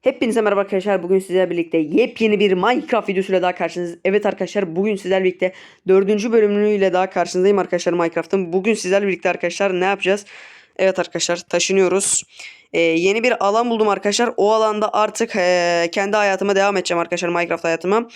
Hepinize merhaba arkadaşlar. Bugün sizlerle birlikte yepyeni bir Minecraft videosuyla daha karşınızdayız. Evet arkadaşlar bugün sizlerle birlikte dördüncü bölümüyle daha karşınızdayım arkadaşlar Minecraft'ın. Bugün sizlerle birlikte arkadaşlar ne yapacağız? Evet arkadaşlar taşınıyoruz. Ee, yeni bir alan buldum arkadaşlar. O alanda artık ee, kendi hayatıma devam edeceğim arkadaşlar Minecraft hayatıma.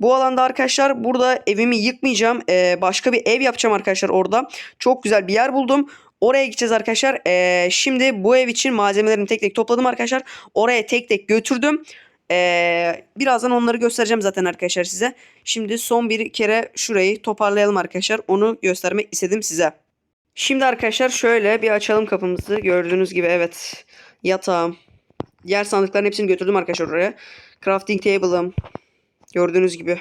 Bu alanda arkadaşlar burada evimi yıkmayacağım. Ee, başka bir ev yapacağım arkadaşlar orada. Çok güzel bir yer buldum. Oraya gideceğiz arkadaşlar. Ee, şimdi bu ev için malzemelerimi tek tek topladım arkadaşlar. Oraya tek tek götürdüm. Ee, birazdan onları göstereceğim zaten arkadaşlar size. Şimdi son bir kere şurayı toparlayalım arkadaşlar. Onu göstermek istedim size. Şimdi arkadaşlar şöyle bir açalım kapımızı. Gördüğünüz gibi evet yatağım. Yer sandıkların hepsini götürdüm arkadaşlar oraya. Crafting table'ım. Gördüğünüz gibi.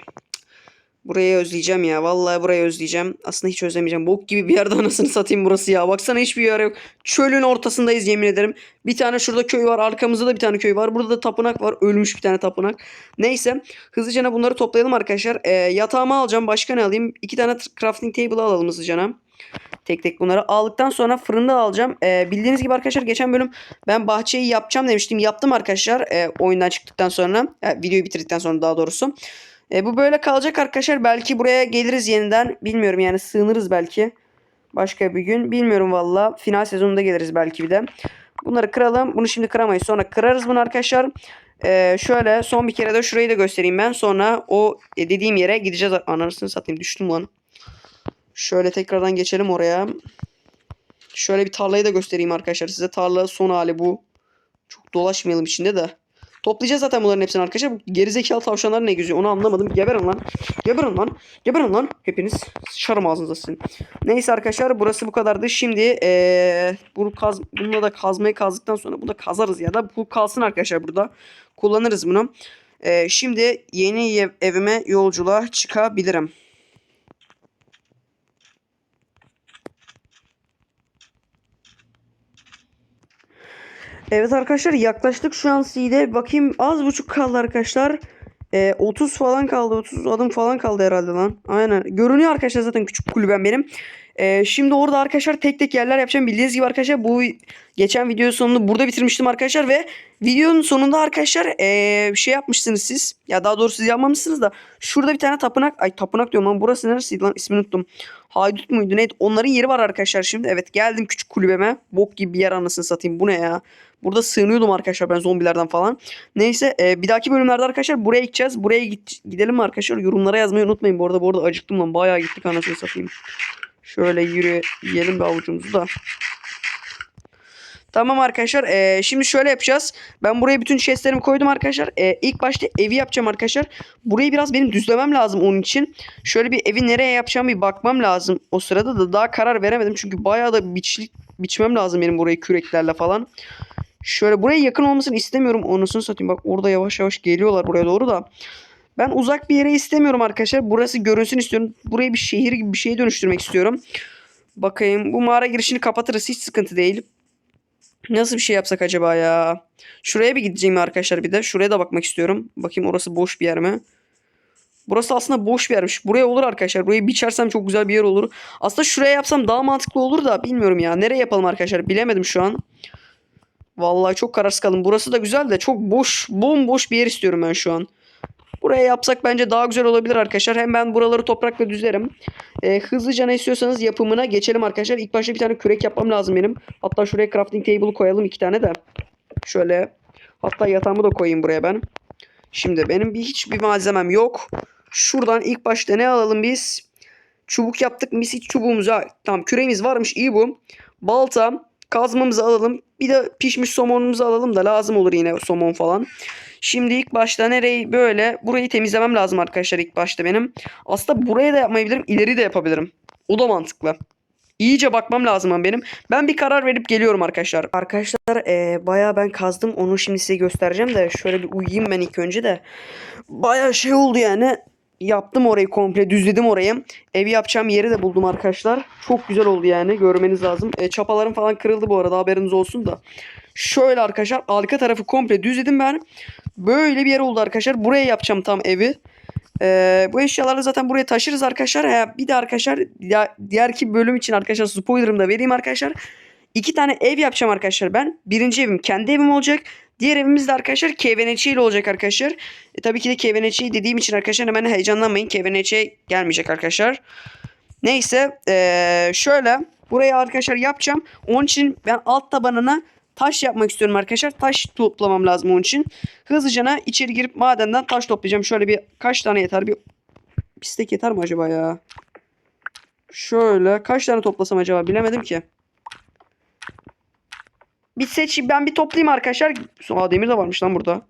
Burayı özleyeceğim ya. Vallahi burayı özleyeceğim. Aslında hiç özlemeyeceğim. Bok gibi bir yerde anasını satayım burası ya. Baksana hiçbir yer yok. Çölün ortasındayız yemin ederim. Bir tane şurada köy var. Arkamızda da bir tane köy var. Burada da tapınak var. Ölmüş bir tane tapınak. Neyse. Hızlıca bunları toplayalım arkadaşlar. Ee, yatağımı alacağım. Başka ne alayım? İki tane crafting table alalım hızlıca. Tek tek bunları aldıktan sonra fırında alacağım. Ee, bildiğiniz gibi arkadaşlar geçen bölüm ben bahçeyi yapacağım demiştim. Yaptım arkadaşlar e, oyundan çıktıktan sonra. E, videoyu bitirdikten sonra daha doğrusu. E, bu böyle kalacak arkadaşlar. Belki buraya geliriz yeniden. Bilmiyorum yani sığınırız belki. Başka bir gün. Bilmiyorum valla. Final sezonunda geliriz belki bir de. Bunları kıralım. Bunu şimdi kıramayız. Sonra kırarız bunu arkadaşlar. E, şöyle son bir kere de şurayı da göstereyim ben. Sonra o dediğim yere gideceğiz. Anasını satayım düştüm lan. Şöyle tekrardan geçelim oraya. Şöyle bir tarlayı da göstereyim arkadaşlar size. Tarla son hali bu. Çok dolaşmayalım içinde de. Toplayacağız zaten bunların hepsini arkadaşlar. Bu gerizekalı tavşanlar ne geziyor onu anlamadım. Geberin lan. Geberin lan. Geberin lan. Hepiniz şarım ağzınıza sizin. Neyse arkadaşlar burası bu kadardı. Şimdi ee, bunu kaz, bununla da kazmayı kazdıktan sonra bunu da kazarız ya da bu kalsın arkadaşlar burada. Kullanırız bunu. Ee, şimdi yeni ev- evime yolculuğa çıkabilirim. Evet arkadaşlar yaklaştık şu an C'de. Bakayım az buçuk kaldı arkadaşlar. Ee, 30 falan kaldı. 30 adım falan kaldı herhalde lan. Aynen. Görünüyor arkadaşlar zaten küçük kulübem benim. Ee, şimdi orada arkadaşlar tek tek yerler yapacağım. Bildiğiniz gibi arkadaşlar bu geçen video sonunu burada bitirmiştim arkadaşlar ve videonun sonunda arkadaşlar ee, şey yapmışsınız siz. Ya daha doğrusu siz yapmamışsınız da şurada bir tane tapınak. Ay tapınak diyorum lan burası neresiydi lan ismini unuttum. Haydut muydu neydi? Onların yeri var arkadaşlar şimdi. Evet geldim küçük kulübeme. Bok gibi bir yer anasını satayım. Bu ne ya? Burada sığınıyordum arkadaşlar ben zombilerden falan. Neyse e, bir dahaki bölümlerde arkadaşlar buraya gideceğiz. Buraya git, gidelim arkadaşlar? Yorumlara yazmayı unutmayın. Bu arada bu arada acıktım lan. Bayağı gittik anasını satayım. Şöyle yürü yiyelim bir avucumuzu da. Tamam arkadaşlar. e, şimdi şöyle yapacağız. Ben buraya bütün chestlerimi koydum arkadaşlar. E, ilk başta evi yapacağım arkadaşlar. Burayı biraz benim düzlemem lazım onun için. Şöyle bir evi nereye yapacağım bir bakmam lazım. O sırada da daha karar veremedim. Çünkü bayağı da biçlik biçmem lazım benim burayı küreklerle falan. Şöyle buraya yakın olmasını istemiyorum. Onusunu satayım. Bak orada yavaş yavaş geliyorlar buraya doğru da. Ben uzak bir yere istemiyorum arkadaşlar. Burası görünsün istiyorum. Burayı bir şehir gibi bir şeye dönüştürmek istiyorum. Bakayım. Bu mağara girişini kapatırız. Hiç sıkıntı değil. Nasıl bir şey yapsak acaba ya? Şuraya bir gideceğim arkadaşlar bir de. Şuraya da bakmak istiyorum. Bakayım orası boş bir yer mi? Burası aslında boş bir yermiş. Buraya olur arkadaşlar. Burayı biçersem çok güzel bir yer olur. Aslında şuraya yapsam daha mantıklı olur da bilmiyorum ya. Nereye yapalım arkadaşlar? Bilemedim şu an. Vallahi çok kararsız kaldım. Burası da güzel de çok boş, bomboş bir yer istiyorum ben şu an. Buraya yapsak bence daha güzel olabilir arkadaşlar. Hem ben buraları toprakla düzlerim. Ee, hızlıca ne istiyorsanız yapımına geçelim arkadaşlar. İlk başta bir tane kürek yapmam lazım benim. Hatta şuraya crafting table koyalım iki tane de. Şöyle. Hatta yatağımı da koyayım buraya ben. Şimdi benim bir hiçbir malzemem yok. Şuradan ilk başta ne alalım biz? Çubuk yaptık. Mis çubuğumuza. Tamam küreğimiz varmış. iyi bu. Balta. Kazmamızı alalım. Bir de pişmiş somonumuzu alalım da lazım olur yine somon falan. Şimdi ilk başta nereyi böyle burayı temizlemem lazım arkadaşlar ilk başta benim. Aslında buraya da yapmayabilirim. ileri de yapabilirim. O da mantıklı. İyice bakmam lazım benim. Ben bir karar verip geliyorum arkadaşlar. Arkadaşlar e, bayağı ben kazdım. Onu şimdi size göstereceğim de şöyle bir uyuyayım ben ilk önce de. Bayağı şey oldu yani. Yaptım orayı komple düzledim orayı. Evi yapacağım yeri de buldum arkadaşlar. Çok güzel oldu yani görmeniz lazım. E, çapalarım falan kırıldı bu arada haberiniz olsun da. Şöyle arkadaşlar arka tarafı komple düzledim ben. Böyle bir yer oldu arkadaşlar. Buraya yapacağım tam evi. Ee, bu eşyaları zaten buraya taşırız arkadaşlar. Ha, bir de arkadaşlar ya, diğer ki bölüm için arkadaşlar spoilerımı da vereyim arkadaşlar. İki tane ev yapacağım arkadaşlar ben. Birinci evim kendi evim olacak. Diğer evimiz de arkadaşlar KVNC ile olacak arkadaşlar. E, tabii ki de KVNC dediğim için arkadaşlar hemen heyecanlanmayın. KVNC gelmeyecek arkadaşlar. Neyse eee, şöyle burayı arkadaşlar yapacağım. Onun için ben alt tabanına taş yapmak istiyorum arkadaşlar. Taş toplamam lazım onun için. Hızlıca içeri girip madenden taş toplayacağım. Şöyle bir kaç tane yeter? Bir pistek yeter mi acaba ya? Şöyle kaç tane toplasam acaba bilemedim ki. Bir seç ben bir toplayayım arkadaşlar. Aa demir de varmış lan burada.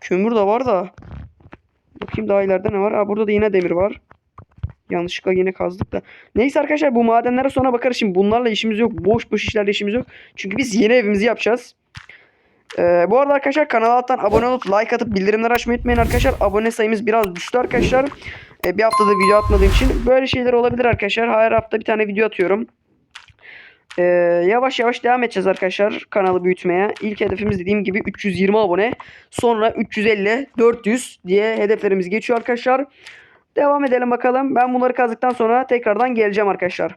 Kömür de var da. Bakayım daha ileride ne var? Aa burada da yine demir var. Yanlışlıkla yine kazdık da. Neyse arkadaşlar bu madenlere sonra bakarız. Şimdi bunlarla işimiz yok. Boş boş işlerle işimiz yok. Çünkü biz yeni evimizi yapacağız. Ee, bu arada arkadaşlar kanala alttan abone olup like atıp bildirimleri açmayı unutmayın arkadaşlar. Abone sayımız biraz düştü arkadaşlar. Ee, bir haftada video atmadığım için. Böyle şeyler olabilir arkadaşlar. Her hafta bir tane video atıyorum. Ee, yavaş yavaş devam edeceğiz arkadaşlar kanalı büyütmeye. İlk hedefimiz dediğim gibi 320 abone. Sonra 350, 400 diye hedeflerimiz geçiyor arkadaşlar. Devam edelim bakalım. Ben bunları kazdıktan sonra tekrardan geleceğim arkadaşlar.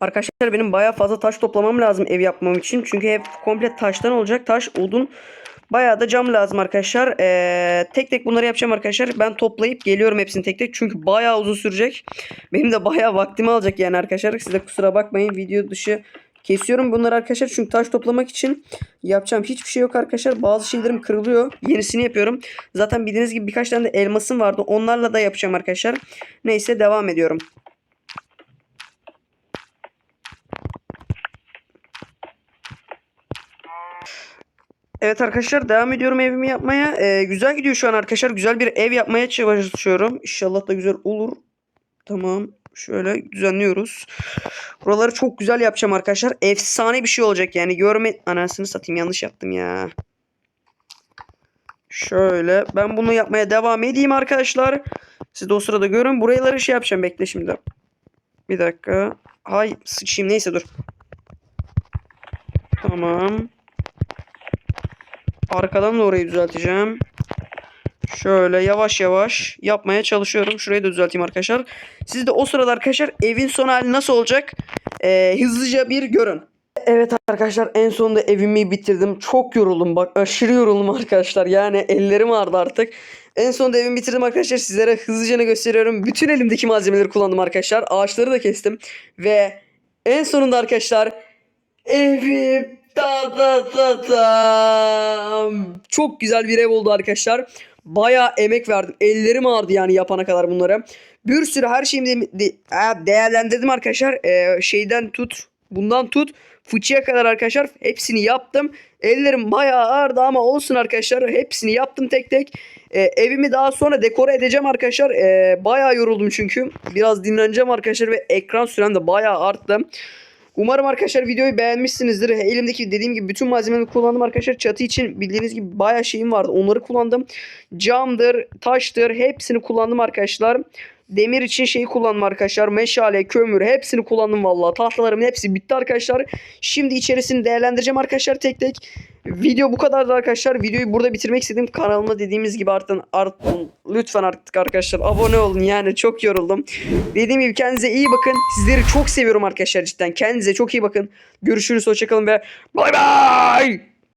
Arkadaşlar benim bayağı fazla taş toplamam lazım ev yapmam için. Çünkü ev komple taştan olacak. Taş, odun. Bayağı da cam lazım arkadaşlar. Ee, tek tek bunları yapacağım arkadaşlar. Ben toplayıp geliyorum hepsini tek tek. Çünkü bayağı uzun sürecek. Benim de bayağı vaktimi alacak yani arkadaşlar. Siz de kusura bakmayın. Video dışı kesiyorum bunları arkadaşlar. Çünkü taş toplamak için yapacağım hiçbir şey yok arkadaşlar. Bazı şeylerim kırılıyor. Yenisini yapıyorum. Zaten bildiğiniz gibi birkaç tane de elmasım vardı. Onlarla da yapacağım arkadaşlar. Neyse devam ediyorum. Evet arkadaşlar devam ediyorum evimi yapmaya. Ee, güzel gidiyor şu an arkadaşlar. Güzel bir ev yapmaya çalışıyorum. İnşallah da güzel olur. Tamam. Şöyle düzenliyoruz. Buraları çok güzel yapacağım arkadaşlar. Efsane bir şey olacak yani. Görme... Anasını satayım yanlış yaptım ya. Şöyle. Ben bunu yapmaya devam edeyim arkadaşlar. Siz de o sırada görün. Buraları şey yapacağım. Bekle şimdi. Bir dakika. Hay sıçayım. Neyse dur. Tamam. Arkadan da orayı düzelteceğim. Şöyle yavaş yavaş yapmaya çalışıyorum. Şurayı da düzelteyim arkadaşlar. Siz de o sırada arkadaşlar evin son hali nasıl olacak? Ee, hızlıca bir görün. Evet arkadaşlar en sonunda evimi bitirdim. Çok yoruldum bak aşırı yoruldum arkadaşlar. Yani ellerim ağrıdı artık. En sonunda evimi bitirdim arkadaşlar. Sizlere hızlıca ne gösteriyorum. Bütün elimdeki malzemeleri kullandım arkadaşlar. Ağaçları da kestim. Ve en sonunda arkadaşlar evim Çok güzel bir ev oldu arkadaşlar. Bayağı emek verdim. Ellerim ağrıdı yani yapana kadar bunları. Bir sürü her şeyimi de, de- değerlendirdim arkadaşlar. Ee, şeyden tut, bundan tut, fıçıya kadar arkadaşlar hepsini yaptım. Ellerim bayağı ağrıdı ama olsun arkadaşlar. Hepsini yaptım tek tek. Ee, evimi daha sonra dekore edeceğim arkadaşlar. Ee, bayağı yoruldum çünkü. Biraz dinleneceğim arkadaşlar ve ekran sürem de bayağı arttı. Umarım arkadaşlar videoyu beğenmişsinizdir. Elimdeki dediğim gibi bütün malzemeleri kullandım arkadaşlar. Çatı için bildiğiniz gibi bayağı şeyim vardı. Onları kullandım. Camdır, taştır hepsini kullandım arkadaşlar. Demir için şeyi kullandım arkadaşlar. Meşale, kömür hepsini kullandım vallahi. Tahtalarımın hepsi bitti arkadaşlar. Şimdi içerisini değerlendireceğim arkadaşlar tek tek. Video bu kadardı arkadaşlar. Videoyu burada bitirmek istedim. Kanalıma dediğimiz gibi artık, artık lütfen artık arkadaşlar abone olun. Yani çok yoruldum. Dediğim gibi kendinize iyi bakın. Sizleri çok seviyorum arkadaşlar cidden. Kendinize çok iyi bakın. Görüşürüz. Hoşçakalın ve bay bay.